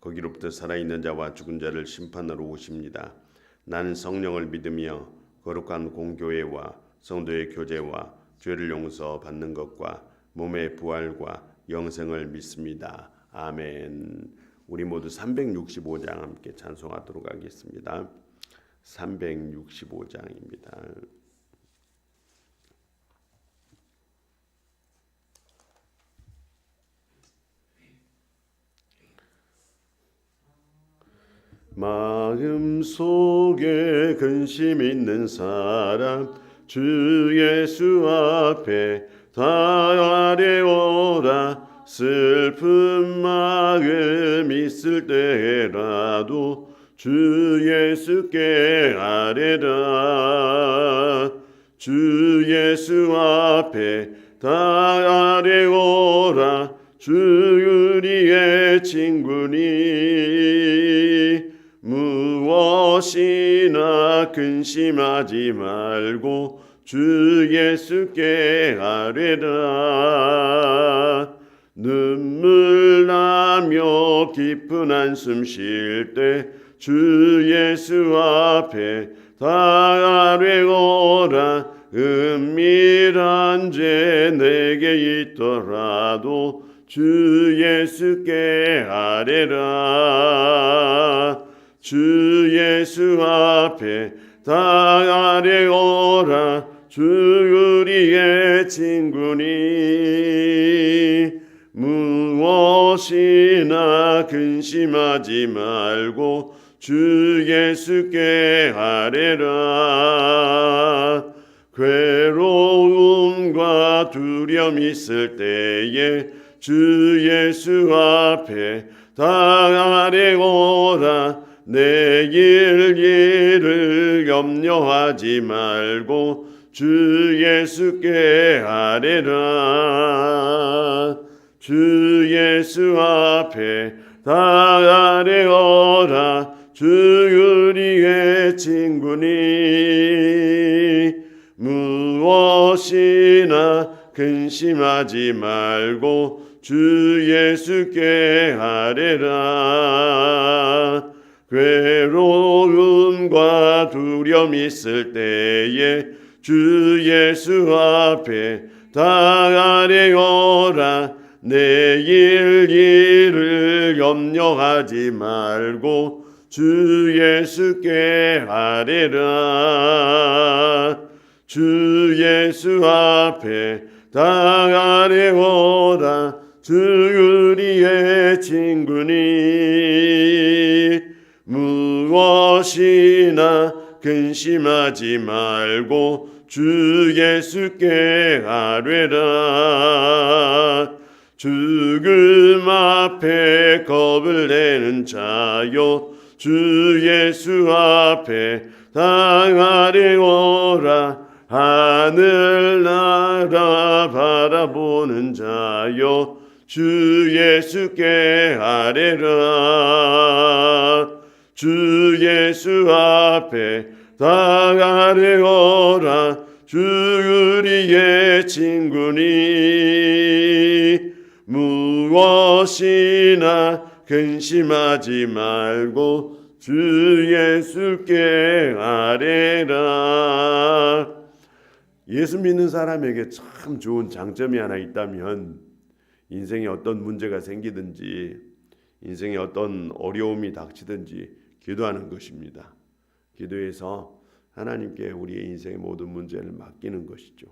거기로부터 살아있는 자와 죽은 자를 심판하러 오십니다. 나는 성령을 믿으며 거룩한 공교회와 성도의 교제와 죄를 용서 받는 것과 몸의 부활과 영생을 믿습니다. 아멘. 우리 모두 365장 함께 찬송하도록 하겠습니다. 365장입니다. 마음 속에 근심 있는 사람 주 예수 앞에 다 아뢰오라. 슬픈 마음 있을 때라도 주 예수께 아뢰라. 주 예수 앞에 다 아뢰오라. 주 우리의 친구니 무엇이나 근심하지 말고 주 예수께 아뢰라. 눈물 나며 깊은 한숨 쉴 때 주 예수 앞에 다 아뢰오라. 은밀한 죄 내게 있더라도 주 예수께 아뢰라 주 예수 앞에 다 아뢰오라. 주 우리의 친구니. 무엇이나 근심하지 말고 주 예수께 아뢰라. 괴로움과 두려움 있을 때에 주 예수 앞에 다 아뢰오라 내일 일을 염려하지 말고 주 예수께 아뢰라. 주 예수 앞에 다 아뢰어라. 주 우리의 친구니. 무엇이나 근심하지 말고 주 예수께 주 예수께 아뢰라. 주 예수 앞에 다 아뢰어라. 주 우리의 친구니. 무엇이나 근심하지 말고 주 예수께 아뢰라. 죽음 앞에 겁을 내는 자요 주 예수 앞에 당하리오라. 하늘나라 바라보는 자요. 주 예수께 아뢰라. 주 예수 앞에 당하리오라. 주 우리의 친구니. 무엇이나 근심하지 말고 주 예수께 아뢰라 예수 믿는 사람에게 참 좋은 장점이 하나 있다면 인생에 어떤 문제가 생기든지 인생에 어떤 어려움이 닥치든지 기도하는 것입니다. 기도해서 하나님께 우리의 인생의 모든 문제를 맡기는 것이죠.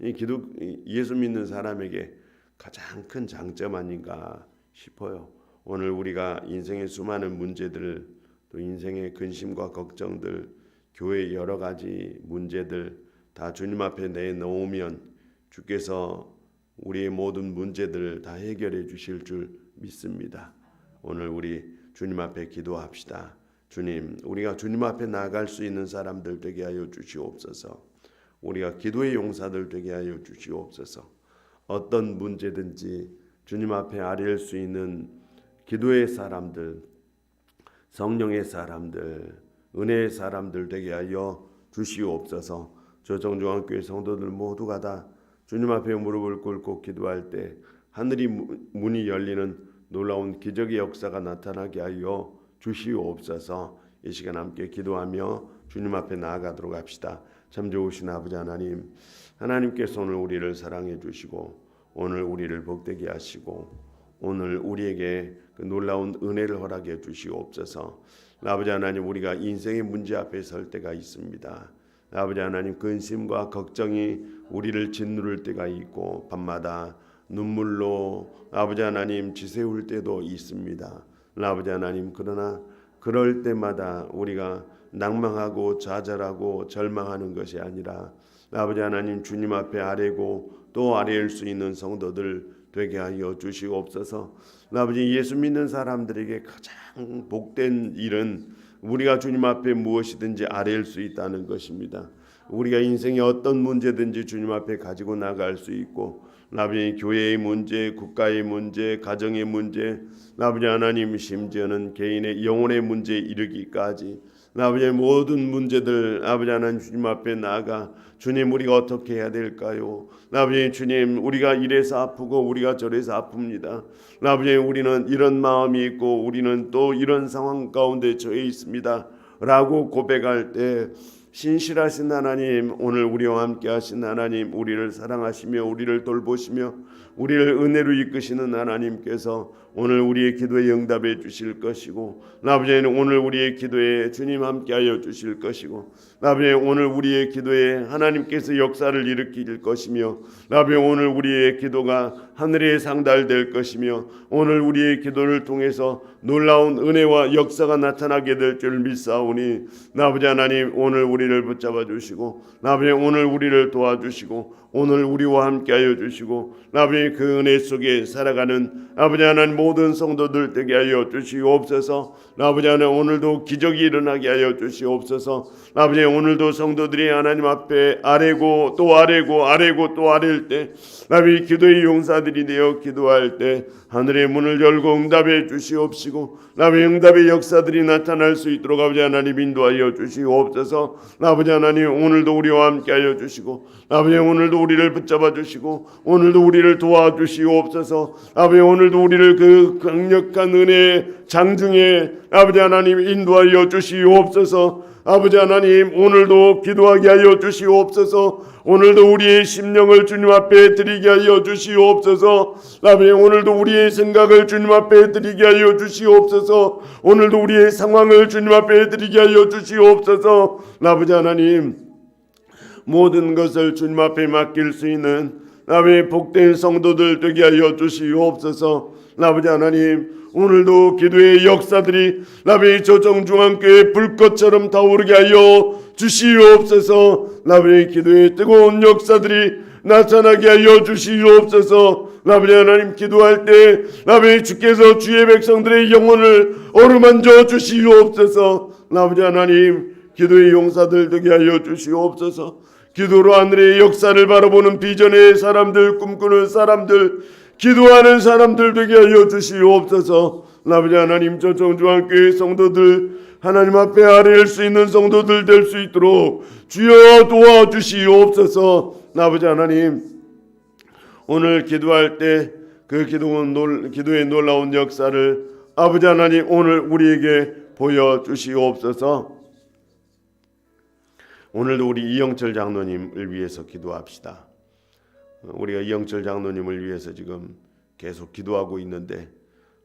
이 기도 예수 믿는 사람에게 가장 큰 장점 아닌가 싶어요. 오늘 우리가 인생의 수많은 문제들, 또 인생의 근심과 걱정들, 교회 여러 가지 문제들 다 주님 앞에 내놓으면 주께서 우리의 모든 문제들을 다 해결해 주실 줄 믿습니다. 오늘 우리 주님 앞에 기도합시다. 주님, 우리가 주님 앞에 나갈 수 있는 사람들 되게 하여 주시옵소서. 우리가 기도의 용사들 되게 하여 주시옵소서. 어떤 문제든지 주님 앞에 아뢰일 수 있는 기도의 사람들, 성령의 사람들, 은혜의 사람들 되게 하여 주시옵소서. 저정중앙교회 성도들 모두가 다 주님 앞에 무릎을 꿇고 기도할 때 하늘이 무- 문이 열리는 놀라운 기적의 역사가 나타나게 하여 주시옵소서. 이 시간 함께 기도하며 주님 앞에 나아가도록 합시다. 참 좋으신 아버지 하나님, 하나님께서 오늘 우리를 사랑해 주시고 오늘 우리를 복되게 하시고 오늘 우리에게 그 놀라운 은혜를 허락해 주시옵소서. 아버지 하나님, 우리가 인생의 문제 앞에 설 때가 있습니다. 아버지 하나님, 근심과 걱정이 우리를 짓누를 때가 있고 밤마다 눈물로 아버지 하나님 지새울 때도 있습니다. 아버지 하나님, 그러나 그럴 때마다 우리가 낭망하고 좌절하고 절망하는 것이 아니라 아버지 하나님 주님 앞에 아뢰고 또 아뢰일 수 있는 성도들 되게 하여 주시옵소서. 아버지 예수 믿는 사람들에게 가장 복된 일은 우리가 주님 앞에 무엇이든지 아뢰일 수 있다는 것입니다. 우리가 인생의 어떤 문제든지 주님 앞에 가지고 나갈 수 있고 아버지 교회의 문제, 국가의 문제, 가정의 문제, 아버지 하나님 심지어는 개인의 영혼의 문제에 이르기까지 아버지의 모든 문제들 아버지 하나님 주님 앞에 나가 주님 우리가 어떻게 해야 될까요? 아버지 주님 우리가 이래서 아프고 우리가 저래서 아픕니다. 아버지 우리는 이런 마음이 있고 우리는 또 이런 상황 가운데 처해 있습니다. 라고 고백할 때 신실하신 하나님 오늘 우리와 함께 하신 하나님 우리를 사랑하시며 우리를 돌보시며 우리를 은혜로 이끄시는 하나님께서 오늘 우리의 기도에 응답해 주실 것이고 아버지는 오늘 우리의 기도에 주님 함께하여 주실 것이고 아버지 오늘 우리의 기도에 하나님께서 역사를 일으킬 것이며 아버지 오늘 우리의 기도가 하늘에 상달될 것이며 오늘 우리의 기도를 통해서 놀라운 은혜와 역사가 나타나게 될 줄 믿사오니 아버지 하나님 오늘 우리를 붙잡아 주시고 아버지 오늘 우리를 도와주시고 오늘 우리와 함께하여 주시고 아버지 그 은혜 속에 살아가는 아버지 하나님 모든 성도들 되게 하여 주시옵소서. 아버지 하나님 오늘도 기적이 일어나게 하여 주시옵소서. 아버지 오늘도 성도들이 하나님 앞에 아뢰고 또 아뢰고 아뢰고 또 아뢰일 때 아버지 기도의 용사들이 되어 기도할 때 하늘의 문을 열고 응답해 주시옵시고 아버지 응답의 역사들이 나타날 수 있도록 아버지 하나님 인도하여 주시옵소서. 아버지 하나님 오늘도 우리와 함께하여 주시고 아버지 오늘도 우리를 붙잡아 주시고 오늘도 우리를 도와주시옵소서 아버지 오늘도 우리를 그 강력한 은혜의 장중에 아버지 하나님 인도하여 주시옵소서 아버지 하나님 오늘도 기도하게 하여 주시옵소서 오늘도 우리의 심령을 주님 앞에 드리게 하여 주시옵소서 아버지 오늘도 우리의 생각을 주님 앞에 드리게 하여 주시옵소서 오늘도 우리의 상황을 주님 앞에 드리게 하여 주시옵소서 아버지 하나님 모든 것을 주님 앞에 맡길 수 있는 아버지 복된 성도들 되게 하여 주시옵소서. 아버지 하나님 오늘도 기도의 역사들이 나비 조정중앙교회 불꽃처럼 타오르게 하여 주시옵소서. 나비 기도의 뜨거운 역사들이 나타나게 하여 주시옵소서. 아버지 하나님 기도할 때 아버지 주께서 주의 백성들의 영혼을 어루만져 주시옵소서. 아버지 하나님 기도의 용사들 되게 하여 주시옵소서 기도로 하늘의 역사를 바라보는 비전의 사람들 꿈꾸는 사람들 기도하는 사람들 되게 하여 주시옵소서 아버지 하나님 저정중앙교회 성도들 하나님 앞에 아뢰일 수 있는 성도들 될 수 있도록 주여 도와주시옵소서 아버지 하나님 오늘 기도할 때 그 기도의 놀라운 역사를 아버지 하나님 오늘 우리에게 보여 주시옵소서. 오늘도 우리 이영철 장로님을 위해서 기도합시다. 우리가 이영철 장로님을 위해서 지금 계속 기도하고 있는데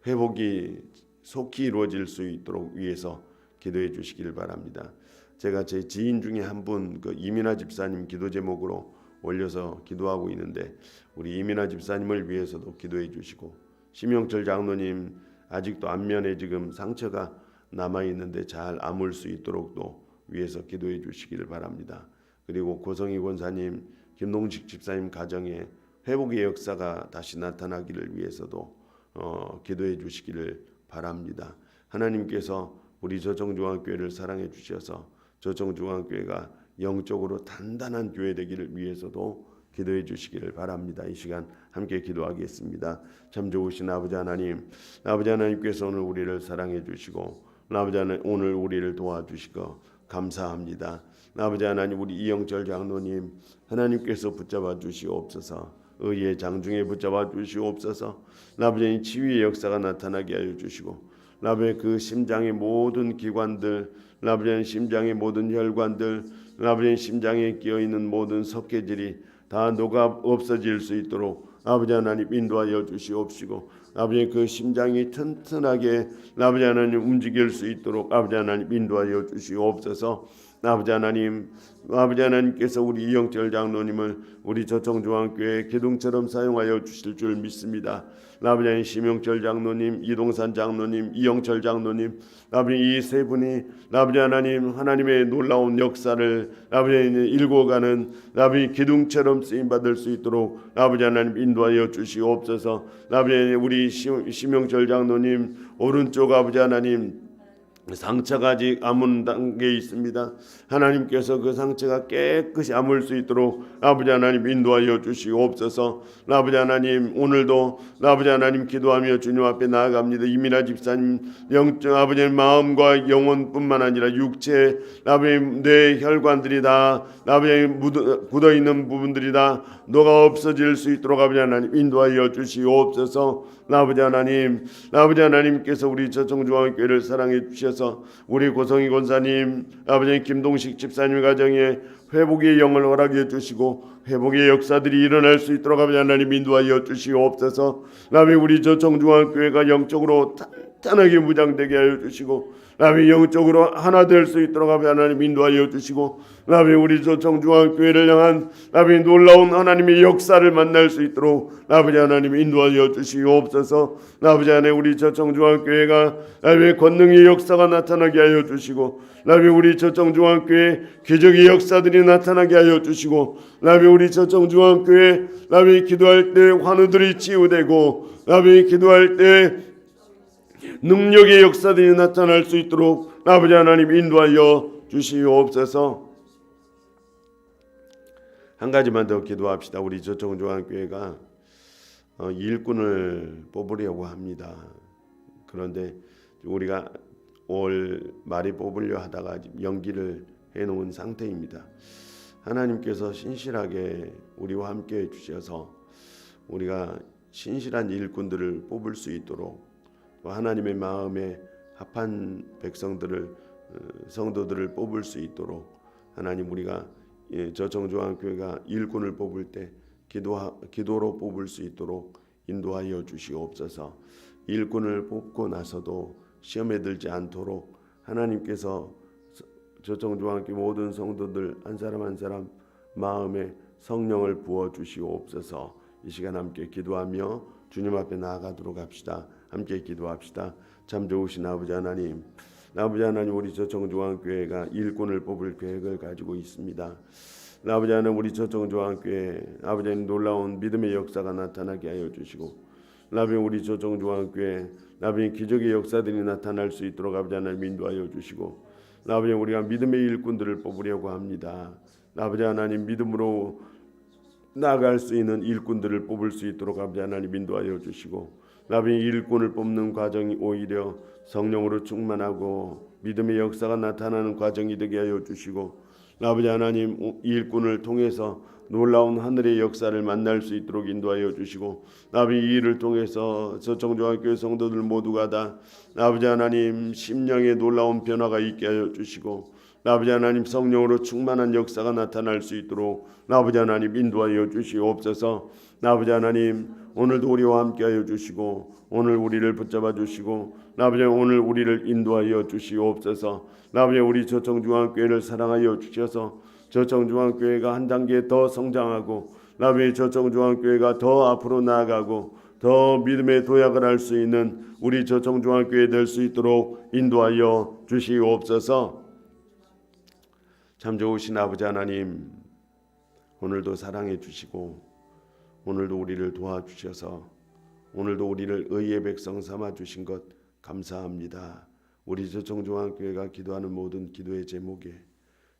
회복이 속히 이루어질 수 있도록 위해서 기도해 주시길 바랍니다. 제가 제 지인 중에 한 분 그 이민아 집사님 기도 제목으로 올려서 기도하고 있는데 우리 이민아 집사님을 위해서도 기도해 주시고 심영철 장로님 아직도 안면에 지금 상처가 남아 있는데 잘 아물 수 있도록도 위해서 기도해 주시기를 바랍니다. 그리고 고성희 권사님, 김동식 집사님 가정에 회복의 역사가 다시 나타나기를 위해서도 어, 기도해 주시기를 바랍니다. 하나님께서 우리 저정중앙교회를 사랑해 주셔서 저정중앙교회가 영적으로 단단한 교회 되기를 위해서도 기도해 주시기를 바랍니다. 이 시간 함께 기도하겠습니다. 참 좋으신 아버지 하나님, 아버지 하나님께서 오늘 우리를 사랑해 주시고 아버지 하나님 오늘 우리를 도와주시고 감사합니다. 아버지 하나님 우리 이영철 장로님 하나님께서 붙잡아 주시옵소서 의의 장중에 붙잡아 주시옵소서 아버지 치유의 역사가 나타나게 하여 주시고 아버지 그 심장의 모든 기관들 아버지 심장의 모든 혈관들 아버지 심장에 끼어 있는 모든 석회질이 다 녹아 없어질 수 있도록 아버지 하나님 인도하여 주시옵시고 아버지 그 심장이 튼튼하게 아버지 하나님 움직일 수 있도록 아버지 하나님 인도하여 주시옵소서 아버지 하나님 아버지 하나님께서 우리 이영철 장로님을 우리 저청중앙교회 기둥처럼 사용하여 주실 줄 믿습니다. 아버지 하나님 심영철 장로님, 이동산 장로님, 이영철 장로님 아버지 이 세 분이 아버지 하나님 하나님의 놀라운 역사를 아버지 하나님 일궈가는 아버지 기둥처럼 쓰임 받을 수 있도록 아버지 하나님 인도하여 주시옵소서 아버지 하나님 우리 심- 심영철 장로님 오른쪽 아버지 하나님 상처가 아직 아문 단계에 있습니다. 하나님께서 그 상처가 깨끗이 아물 수 있도록 아버지 하나님 인도하여 주시옵소서. 아버지 하나님 오늘도 아버지 하나님 기도하며 주님 앞에 나아갑니다. 이민아 집사님 영적 아버지 마음과 영혼뿐만 아니라 육체 아버지 뇌 혈관들이 다 아버지 굳어 있는 부분들이 다 녹아 없어질 수 있도록 아버지 하나님 인도하여 주시옵소서. 아버지 하나님 아버지 하나님께서 우리 저청중앙교회를 사랑해 주셔서 우리 고성희 권사님 아버지 김동식 집사님 가정에 회복의 영을 허락해 주시고 회복의 역사들이 일어날 수 있도록 아버지 하나님 인도하여 주시옵소서. 아버지 우리 저청중앙교회가 영적으로 단단하게 무장되게 하여 주시고 아버지 영적으로 하나 될 수 있도록 아버지 하나님 인도하여 주시고 아버지 우리 저청중앙 교회를 향한 아버지 놀라운 하나님의 역사를 만날 수 있도록 아버지 하나님 인도하여 주시옵소서. 아버지 하나님 우리 저청중앙 교회가 아버지 권능의 역사가 나타나게 하여 주시고 아버지 우리 저청중앙 교회 기적의 역사들이 나타나게 하여 주시고 아버지 우리 저청중앙 교회 아버지 기도할 때 환우들이 치유되고 아버지 기도할 때 능력의 역사들이 나타날 수 있도록 아버지 하나님 인도하여 주시옵소서. 한 가지만 더 기도합시다. 우리 저청중앙교회가 어, 일꾼을 뽑으려고 합니다. 그런데 우리가 올 말이 뽑으려 하다가 연기를 해놓은 상태입니다. 하나님께서 신실하게 우리와 함께 해주셔서 우리가 신실한 일꾼들을 뽑을 수 있도록 또 하나님의 마음에 합한 백성들을 어, 성도들을 뽑을 수 있도록 하나님 우리가 예, 저정중앙교회가 일꾼을 뽑을 때 기도 기도로 뽑을 수 있도록 인도하여 주시옵소서. 일꾼을 뽑고 나서도 시험에 들지 않도록 하나님께서 저정중앙교회 모든 성도들 한 사람 한 사람 마음에 성령을 부어 주시옵소서. 이 시간 함께 기도하며 주님 앞에 나아가도록 합시다. 함께 기도합시다. 참 좋으신 아버지 하나님, 아버지 하나님 우리 저정중앙교회가 일꾼을 뽑을 계획을 가지고 있습니다. 아버지 하나님 우리 저정중앙교회 아버지 하나님 놀라운 믿음의 역사가 나타나게 하여 주시고 아버지 우리 저정중앙교회 아버지 기적의 역사들이 나타날 수 있도록 아버지 하나님 인도하여 주시고 아버지 우리가 믿음의 일꾼들을 뽑으려고 합니다. 아버지 하나님 믿음으로 나아갈 수 있는 일꾼들을 뽑을 수 있도록 아버지 하나님 인도하여 주시고 아버지 일꾼을 뽑는 과정이 오히려 성령으로 충만하고 믿음의 역사가 나타나는 과정이 되게 하여 주시고 아버지 하나님 일꾼을 통해서 놀라운 하늘의 역사를 만날 수 있도록 인도하여 주시고 아버지 이 일을 통해서 저청중학교 성도들 모두가 다 아버지 하나님 심령에 놀라운 변화가 있게 하여 주시고 아버지 하나님 성령으로 충만한 역사가 나타날 수 있도록 아버지 하나님 인도하여 주시옵소서. 아버지 하나님 오늘도 우리와 함께하여 주시고 오늘 우리를 붙잡아 주시고 아버지 오늘 우리를 인도하여 주시옵소서. 아버지 우리 저청중앙교회를 사랑하여 주셔서 저청중앙교회가 한 단계 더 성장하고 아버지 저청중앙교회가 더 앞으로 나아가고 더 믿음의 도약을 할 수 있는 우리 저청중앙교회 될 수 있도록 인도하여 주시옵소서 참 좋으신 아버지 하나님 오늘도 사랑해 주시고 오늘도 우리를 도와주셔서 오늘도 우리를 의의 백성 삼아 주신 것 감사합니다. 우리 저정중앙교회가 기도하는 모든 기도의 제목에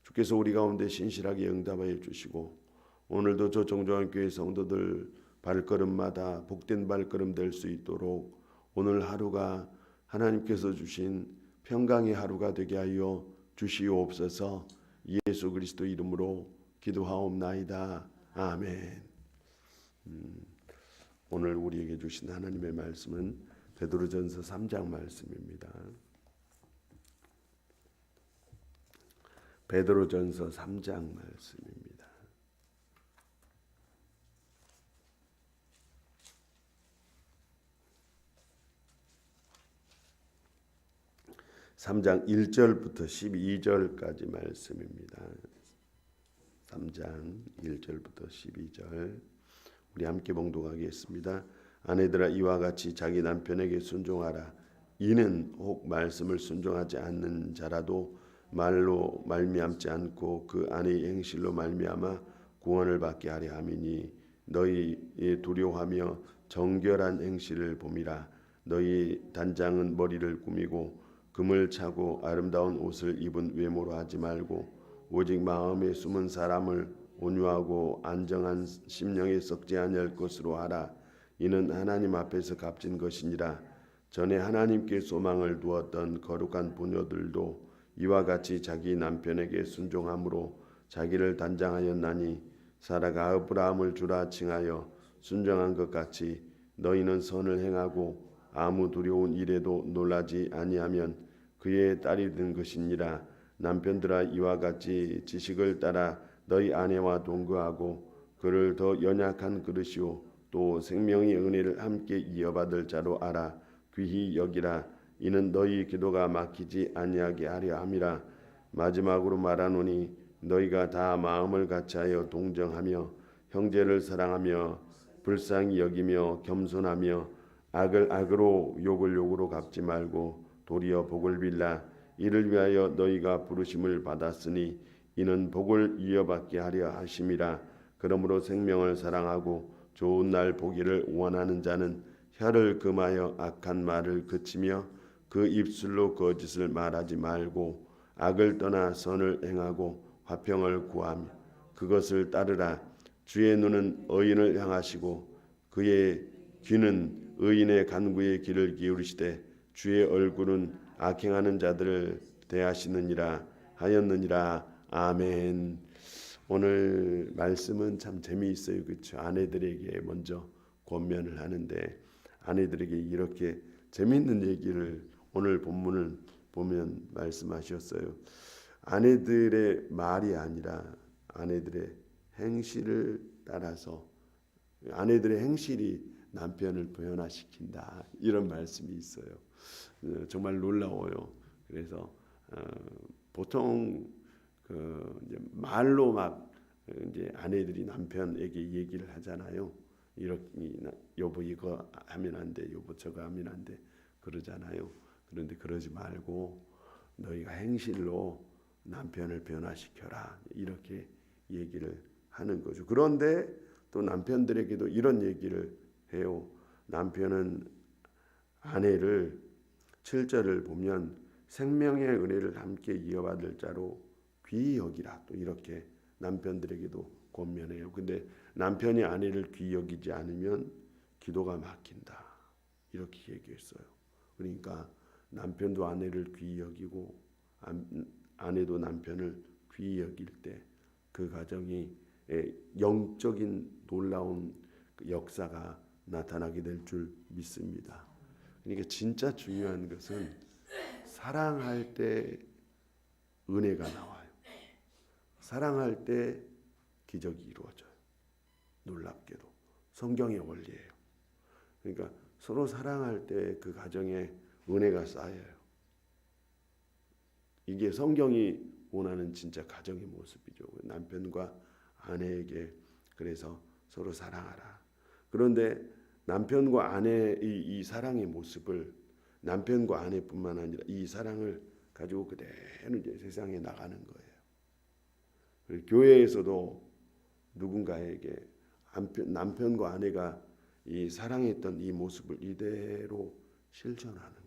주께서 우리 가운데 신실하게 응답하여 주시고 오늘도 저정중앙교회 성도들 발걸음마다 복된 발걸음 될 수 있도록 오늘 하루가 하나님께서 주신 평강의 하루가 되게 하여 주시옵소서 예수 그리스도 이름으로 기도하옵나이다. 아멘. 음, 오늘 우리에게 주신 하나님의 말씀은 베드로전서 3장 말씀입니다. 베드로전서 3장 말씀입니다. 3장 1절부터 12절까지 말씀입니다. 3장 1절부터 12절 우리 함께 봉독하겠습니다. 아내들아 이와 같이 자기 남편에게 순종하라. 이는 혹 말씀을 순종하지 않는 자라도 말로 말미암지 않고 그 아내의 행실로 말미암아 구원을 받게 하려 함이니 너희의 두려워하며 정결한 행실을 봄이라 너희 단장은 머리를 꾸미고 금을 차고 아름다운 옷을 입은 외모로 하지 말고 오직 마음에 숨은 사람을 온유하고 안정한 심령에 썩지 아니할 것으로 하라. 이는 하나님 앞에서 값진 것이니라. 전에 하나님께 소망을 두었던 거룩한 부녀들도 이와 같이 자기 남편에게 순종함으로 자기를 단장하였나니 사라가 아브라함을 주라 칭하여 순종한 것 같이 너희는 선을 행하고 아무 두려운 일에도 놀라지 아니하면 그의 딸이 된 것이니라. 남편들아 이와 같이 지식을 따라 너희 아내와 동거하고 그를 더 연약한 그릇이요. 또 생명의 은혜를 함께 이어받을 자로 알아 귀히 여기라. 이는 너희 기도가 막히지 아니하게 하려 함이라. 마지막으로 말하노니 너희가 다 마음을 같이하여 동정하며 형제를 사랑하며 불쌍히 여기며 겸손하며 악을 악으로 욕을 욕으로 갚지 말고 도리어 복을 빌라. 이를 위하여 너희가 부르심을 받았으니 이는 복을 이어받게 하려 하심이라. 그러므로 생명을 사랑하고 좋은 날 보기를 원하는 자는 혀를 금하여 악한 말을 그치며 그 입술로 거짓을 말하지 말고 악을 떠나 선을 행하고 화평을 구하며 그것을 따르라. 주의 눈은 의인을 향하시고 그의 귀는 의인의 간구의 길을 기울이시되 주의 얼굴은 악행하는 자들을 대하시느니라 하였느니라 아멘. 오늘 말씀은 참 재미있어요. 그렇죠? 아내들에게 먼저 권면을 하는데 아내들에게 이렇게 재미있는 얘기를 오늘 본문을 보면 말씀하셨어요. 아내들의 말이 아니라 아내들의 행실을 따라서 아내들의 행실이 남편을 변화시킨다 이런 말씀이 있어요. 어, 정말 놀라워요. 그래서 어, 보통 그 말로 막 이제 아내들이 남편에게 얘기를 하잖아요. 이렇게 여보 이거 하면 안 돼, 여보 저거 하면 안 돼, 그러잖아요. 그런데 그러지 말고 너희가 행실로 남편을 변화시켜라 이렇게 얘기를 하는 거죠. 그런데 또 남편들에게도 이런 얘기를 해요. 남편은 아내를 7절을 보면 생명의 은혜를 함께 이어받을 자로 귀히 여기라 또 이렇게 남편들에게도 권면해요. 근데 남편이 아내를 귀히 여기지 않으면 기도가 막힌다. 이렇게 얘기했어요. 그러니까 남편도 아내를 귀히 여기고 아내도 남편을 귀히 여길 때 그 가정이 영적인 놀라운 역사가 나타나게 될 줄 믿습니다. 그러니까 진짜 중요한 것은 사랑할 때 은혜가 나와요. 사랑할 때 기적이 이루어져요. 놀랍게도 성경의 원리예요. 그러니까 서로 사랑할 때 그 가정에 은혜가 쌓여요. 이게 성경이 원하는 진짜 가정의 모습이죠. 남편과 아내에게 그래서 서로 사랑하라. 그런데 남편과 아내의 이 사랑의 모습을 남편과 아내뿐만 아니라 이 사랑을 가지고 그대로 이제 세상에 나가는 거예요. 교회에서도 누군가에게 남편, 남편 과 아내가 이 사랑했던 이 모습을 이대로 실천하는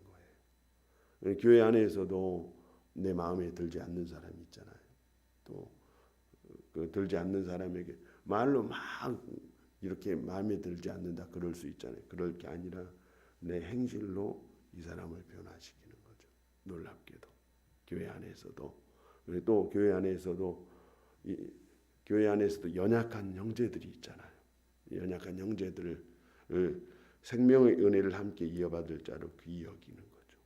거예요. 교회 안에서도 내 마음에 들지 않는 사람이 있잖아요. 또 그 들지 않는 사람에게 말로 막 이렇게 마음에 들지 않는다 그럴 수 있잖아요. 그럴 게 아니라 내 행실로 이 사람을 변화시키는 거죠. 놀랍게도 교회 안에서도 그리고 또 교회 안에서도 이 교회 안에서도 연약한 형제들이 있잖아요. 연약한 형제들을 생명의 은혜를 함께 이어받을 자로 귀히 여기는 거죠.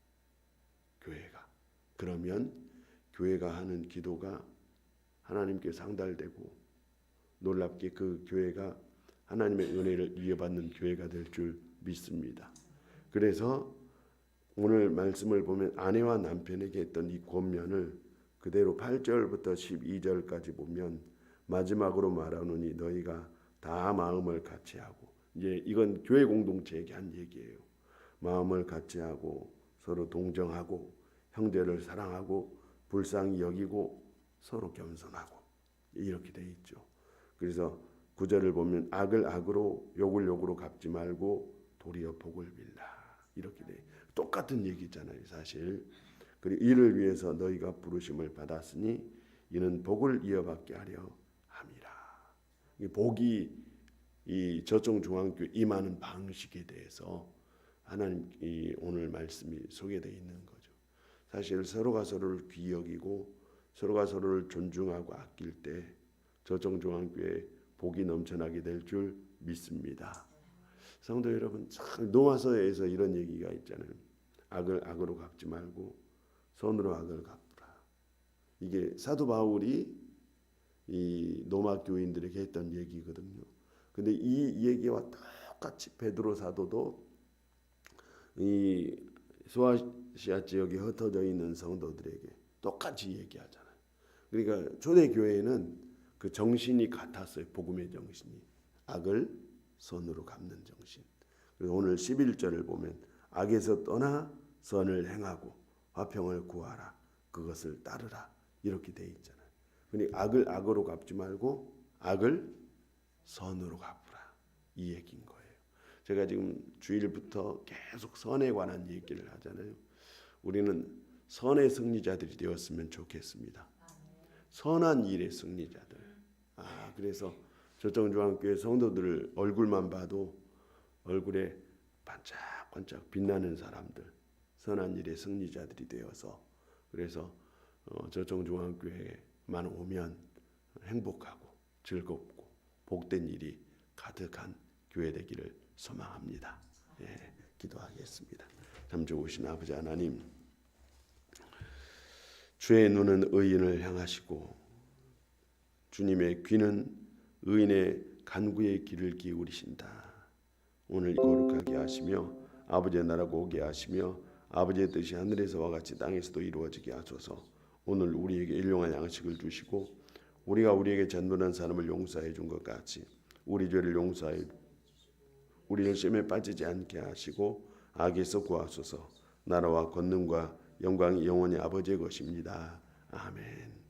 교회가 그러면 교회가 하는 기도가 하나님께 상달되고 놀랍게 그 교회가 하나님의 은혜를 이어받는 교회가 될 줄 믿습니다. 그래서 오늘 말씀을 보면 아내와 남편에게 했던 이 권면을 그대로 8절부터 12절까지 보면 마지막으로 말하노니 너희가 다 마음을 같이 하고 이제 이건 교회 공동체에게 한 얘기예요. 마음을 같이 하고 서로 동정하고 형제를 사랑하고 불쌍히 여기고 서로 겸손하고 이렇게 돼 있죠. 그래서 구절을 보면 악을 악으로 욕을 욕으로 갚지 말고 도리어 복을 빌라. 이렇게 돼. 똑같은 얘기잖아요 사실. 그리고 이를 위해서 너희가 부르심을 받았으니 이는 복을 이어받게 하려 함이라. 이 복이 이 저종 중앙교 임하는 방식에 대해서 하나님 이 오늘 말씀이 소개되어 있는 거죠. 사실 서로가 서로를 귀히 여기고 서로가 서로를 존중하고 아낄 때 저종 중앙교회 복이 넘쳐나게 될 줄 믿습니다. 성도 여러분, 참 노마서에서 이런 얘기가 있잖아요. 악을 악으로 갚지 말고 손으로 악을 갚으라. 이게 사도 바울이 이 로마 교인들에게 했던 얘기거든요. 근데 이 얘기와 똑같이 베드로 사도도 이 소아시아 지역에 흩어져 있는 성도들에게 똑같이 얘기하잖아요. 그러니까 초대 교회는 그 정신이 같았어요. 복음의 정신이 악을 선으로 갚는 정신. 그래서 오늘 11절을 보면 악에서 떠나 선을 행하고 화평을 구하라. 그것을 따르라. 이렇게 돼 있잖아요. 근데 악을 악으로 갚지 말고 악을 선으로 갚으라. 이 얘기인 거예요. 제가 지금 주일부터 계속 선에 관한 얘기를 하잖아요. 우리는 선의 승리자들이 되었으면 좋겠습니다. 선한 일의 승리자들. 아, 그래서 저정중앙교회 성도들 얼굴만 봐도 얼굴에 반짝반짝 빛나는 사람들, 선한 일의 승리자들이 되어서 그래서 어, 저정중앙교회만 오면 행복하고 즐겁고 복된 일이 가득한 교회 되기를 소망합니다. 예, 기도하겠습니다. 참 좋으신 아버지 하나님, 주의 눈은 의인을 향하시고 주님의 귀는 의인의 간구의 귀를 기울이신다. 오늘 거룩하게 하시며 아버지의 나라가 오게 하시며 아버지의 뜻이 하늘에서와 같이 땅에서도 이루어지게 하소서. 오늘 우리에게 일용할 양식을 주시고 우리가 우리에게 전도한 사람을 용서해 준 것 같이 우리 죄를 용서해 우리를 시험에 빠지지 않게 하시고 악에서 구하소서. 나라와 권능과 영광이 영원히 아버지의 것입니다. 아멘.